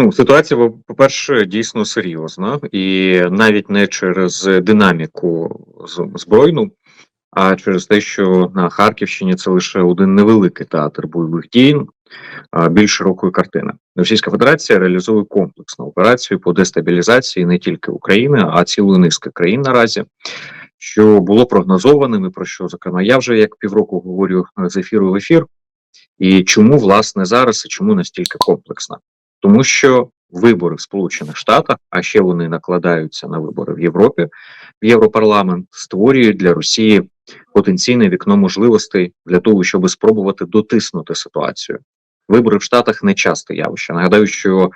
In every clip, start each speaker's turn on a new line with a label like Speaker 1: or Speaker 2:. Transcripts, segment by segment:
Speaker 1: Ну, ситуація, по-перше, дійсно серйозна, і навіть не через динаміку збройну, а через те, що на Харківщині це лише один невеликий театр бойових дій, а більш широкої картини. Російська Федерація реалізує комплексну операцію по дестабілізації не тільки України, а цілої низки країн наразі, що було прогнозованим, і про що зокрема я вже як півроку говорю з ефіру в ефір. І чому власне зараз і чому настільки комплексно? Тому що вибори в Сполучених Штатах, а ще вони накладаються на вибори в Європі, в Європарламент створюють для Росії потенційне вікно можливостей для того, щоб спробувати дотиснути ситуацію. Вибори в Штатах не часте явище. Нагадаю, що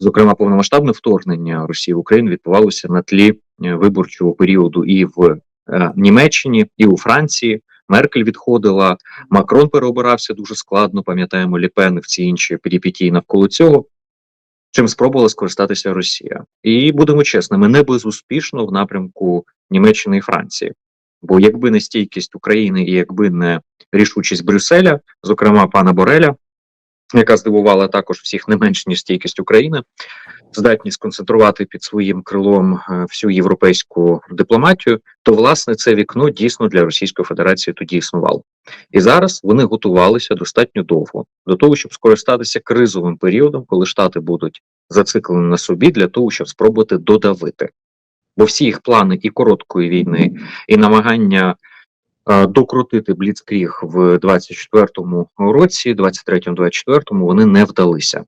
Speaker 1: зокрема повномасштабне вторгнення Росії в Україну відбувалося на тлі е, виборчого періоду і в е, Німеччині, і у Франції. Меркель відходила, Макрон переобирався дуже складно. Пам'ятаємо Ліпен і всі інші перипетії навколо цього. Чим спробувала скористатися Росія, і будемо чесними, не безуспішно в напрямку Німеччини і Франції. Бо якби не стійкість України і якби не рішучість Брюсселя, зокрема пана Бореля, яка здивувала також всіх не менш ніж стійкість України, здатність сконцентрувати під своїм крилом е, всю європейську дипломатію, то власне це вікно дійсно для Російської Федерації тоді існувало. І зараз вони готувалися достатньо довго до того, щоб скористатися кризовим періодом, коли штати будуть зациклені на собі для того, щоб спробувати додавити. Бо всі їх плани і короткої війни, і намагання докрутити Бліцкріг в 24-му році, 23-24, вони не вдалися.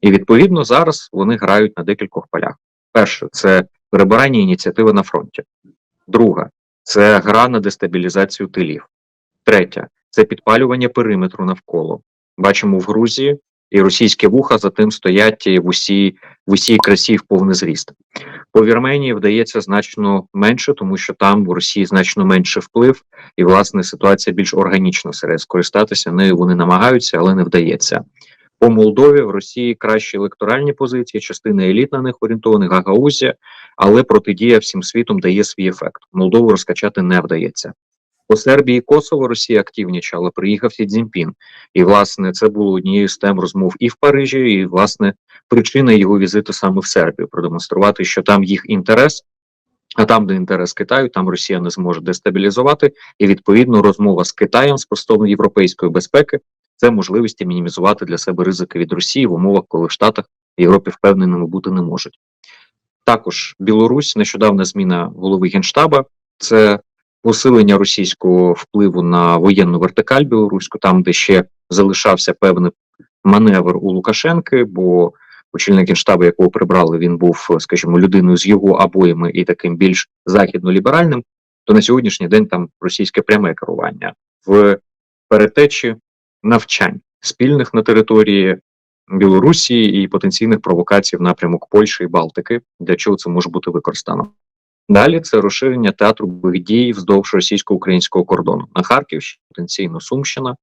Speaker 1: І відповідно зараз вони грають на декількох полях. Перше, це перебирання ініціативи на фронті. Друга це гра на дестабілізацію тилів. Третя це підпалювання периметру навколо. Бачимо в Грузії і російські вуха за тим стоять в усій в усій красі в повний зріст. По Вірменії вдається значно менше, тому що там у Росії значно менше вплив, і власне ситуація більш органічно серед скористатися нею вони намагаються, але не вдається. По Молдові в Росії кращі електоральні позиції, частина еліт на них орієнтованих, Гагаузія, але протидія всім світом дає свій ефект. Молдову розкачати не вдається. По Сербії Косово Росія активнічала, приїхав Сі Цзіньпін. І, власне, це було однією з тем розмов і в Парижі, і, власне, причина його візиту саме в Сербію продемонструвати, що там їх інтерес, а там, де інтерес Китаю, там Росія не зможе дестабілізувати. І відповідно розмова з Китаєм стосовно європейської безпеки це можливості мінімізувати для себе ризики від Росії в умовах, коли в Штатах в Європі впевненими бути не можуть. Також Білорусь, нещодавна зміна голови генштаба, це посилення російського впливу на воєнну вертикаль білоруську, там де ще залишався певний маневр у Лукашенки, бо очільник генштабу, якого прибрали, він був, скажімо, людиною з його обоями і таким більш західно-ліберальним. То на сьогоднішній день там російське пряме керування в перетечі навчань спільних на території Білорусі і потенційних провокацій в напрямок Польщі і Балтики, для чого це може бути використано. Далі це розширення театру бойових дій вздовж російсько-українського кордону на Харківщині, потенційно Сумщина.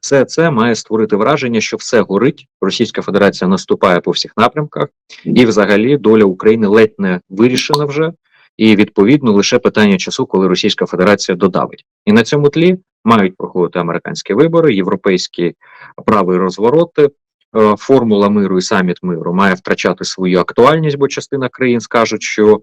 Speaker 1: Все це має створити враження, що все горить. Російська Федерація наступає по всіх напрямках, і, взагалі, доля України ледь не вирішена вже. І відповідно лише питання часу, коли Російська Федерація додавить, і на цьому тлі мають проходити американські вибори, європейські праві розвороти. Е, Формула миру і саміт миру має втрачати свою актуальність, бо частина країн скажуть, що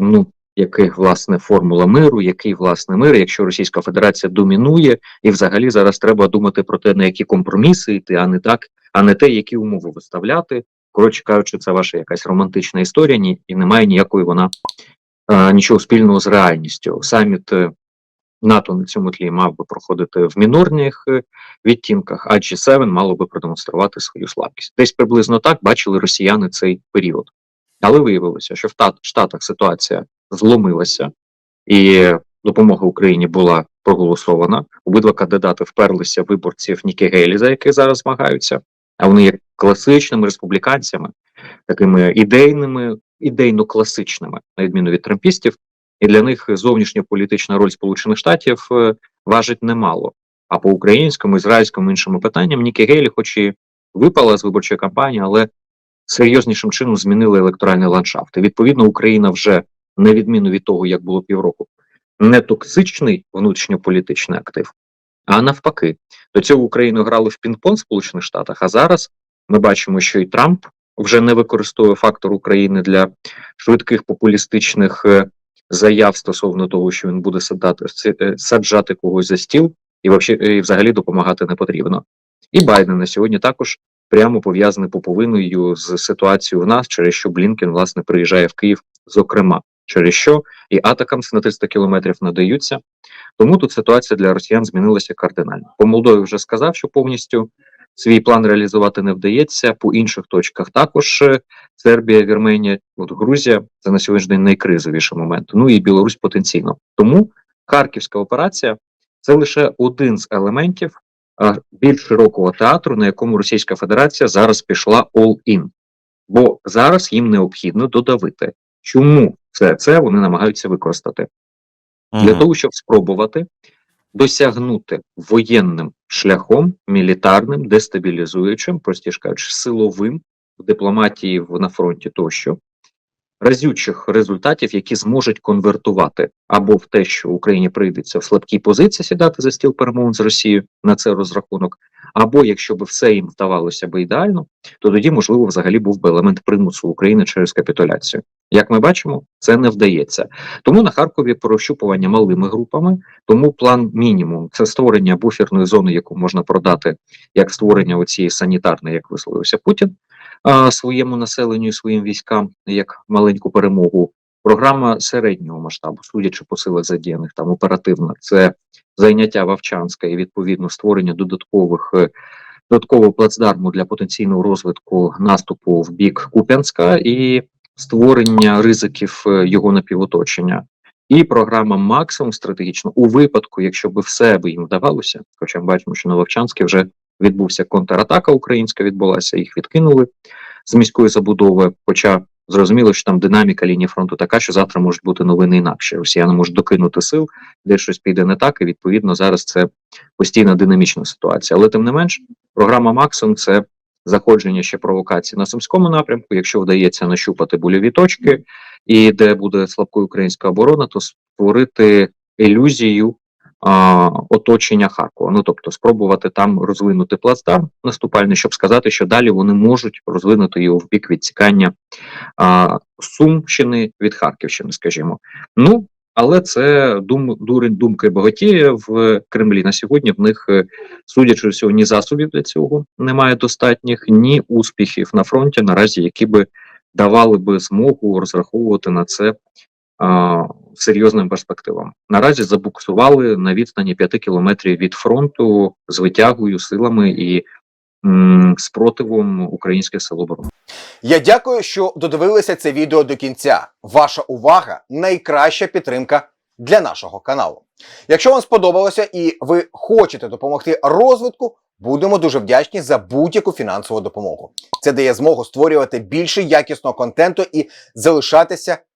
Speaker 1: ну який власне формула миру, який власне мир, якщо Російська Федерація домінує, і взагалі зараз треба думати про те, на які компроміси йти, а не так, а не те, які умови виставляти. Коротше кажучи, це ваша якась романтична історія, ні, і немає ніякої вона а, нічого спільного з реальністю. Саміт е, НАТО на цьому тлі мав би проходити в мінорних е, відтінках, а G7 мало би продемонструвати свою слабкість. Десь приблизно так бачили росіяни цей період. Але виявилося, що в Тат- Штатах ситуація зломилася, і допомога Україні була проголосована. Обидва кандидати вперлися виборців Нікі Гейлі, за яких зараз змагаються. А вони є класичними республіканцями, такими ідейними, ідейно-класичними, на відміну від трампістів. І для них зовнішньополітична роль Сполучених Штатів е, важить немало. А по українському, ізраїльському іншому питанням Нікі Гейлі, хоч і випала з виборчої кампанії, але серйознішим чином змінили електоральний ландшафт. І відповідно Україна вже на відміну від того, як було півроку, не токсичний внутрішньополітичний актив, а навпаки, до цього Україну грали в пінг-понг Сполучених Штатах. А зараз ми бачимо, що і Трамп вже не використовує фактор України для швидких популістичних е, заяв стосовно того, що він буде садати е, саджати когось за стіл, і взагалі допомагати не потрібно. І Байден на сьогодні також прямо пов'язаний поповиною з ситуацією в нас, через що Блінкен власне приїжджає в Київ, зокрема, через що і атакам на 300 кілометрів надаються. Тому тут ситуація для росіян змінилася кардинально. По Молдові вже сказав, що повністю свій план реалізувати не вдається. По інших точках також е, Сербія, Вірменія, от Грузія це на сьогоднішній день найкризовіший момент. Ну і Білорусь потенційно. Тому Харківська операція це лише один з елементів більш широкого театру, на якому Російська Федерація зараз пішла all-in. Бо зараз їм необхідно додавити, чому все це вони намагаються використати? Для того, щоб спробувати досягнути воєнним шляхом, мілітарним, дестабілізуючим, простіше кажучи, силовим в дипломатії на фронті тощо, разючих результатів, які зможуть конвертувати або в те, що Україні прийдеться в слабкій позиції сідати за стіл перемовин з Росією на це розрахунок, або якщо б все їм вдавалося би ідеально, то тоді можливо взагалі був би елемент примусу України через капітуляцію. Як ми бачимо, це не вдається. Тому на Харкові прощупування малими групами. Тому план мінімум це створення буферної зони, яку можна продати як створення оцієї санітарної, як висловився Путін, своєму населенню і своїм військам як маленьку перемогу. Програма середнього масштабу, судячи по силах задіяних там оперативно, це зайняття Вовчанська і відповідно створення додаткових е, додаткового плацдарму для потенційного розвитку наступу в бік Куп'янська і створення ризиків е, його напівоточення. І програма максимум стратегічно у випадку, якщо би все би їм вдавалося, хоча ми бачимо, що на Вовчанське вже відбувся контратака українська, відбулася, їх відкинули з міської забудови. Хоча зрозуміло, що там динаміка лінії фронту така, що завтра можуть бути новини інакше. Росіяни можуть докинути сил, де щось піде не так, і відповідно зараз це постійна динамічна ситуація. Але тим не менш, програма максимум це заходження ще провокації на сумському напрямку. Якщо вдається нащупати больові точки, і де буде слабкою українська оборона, то створити ілюзію оточення Харкова. Ну тобто спробувати там розвинути плацдарм наступальний, щоб сказати, що далі вони можуть розвинути його в бік відсікання а, Сумщини від Харківщини, скажімо. Ну але це дум, дурень думки багатіє в Кремлі. На сьогодні в них, е, судячи всього, ні засобів для цього немає достатніх, ні успіхів на фронті наразі, які би давали би змогу розраховувати на це серйозним перспективам. Наразі забуксували на відстані 5 кілометрів від фронту з витягою силами і м, спротивом українських сил оборони.
Speaker 2: Я дякую, що додивилися це відео до кінця. Ваша увага найкраща підтримка для нашого каналу. Якщо вам сподобалося і ви хочете допомогти розвитку, будемо дуже вдячні за будь-яку фінансову допомогу. Це дає змогу створювати більше якісного контенту і залишатися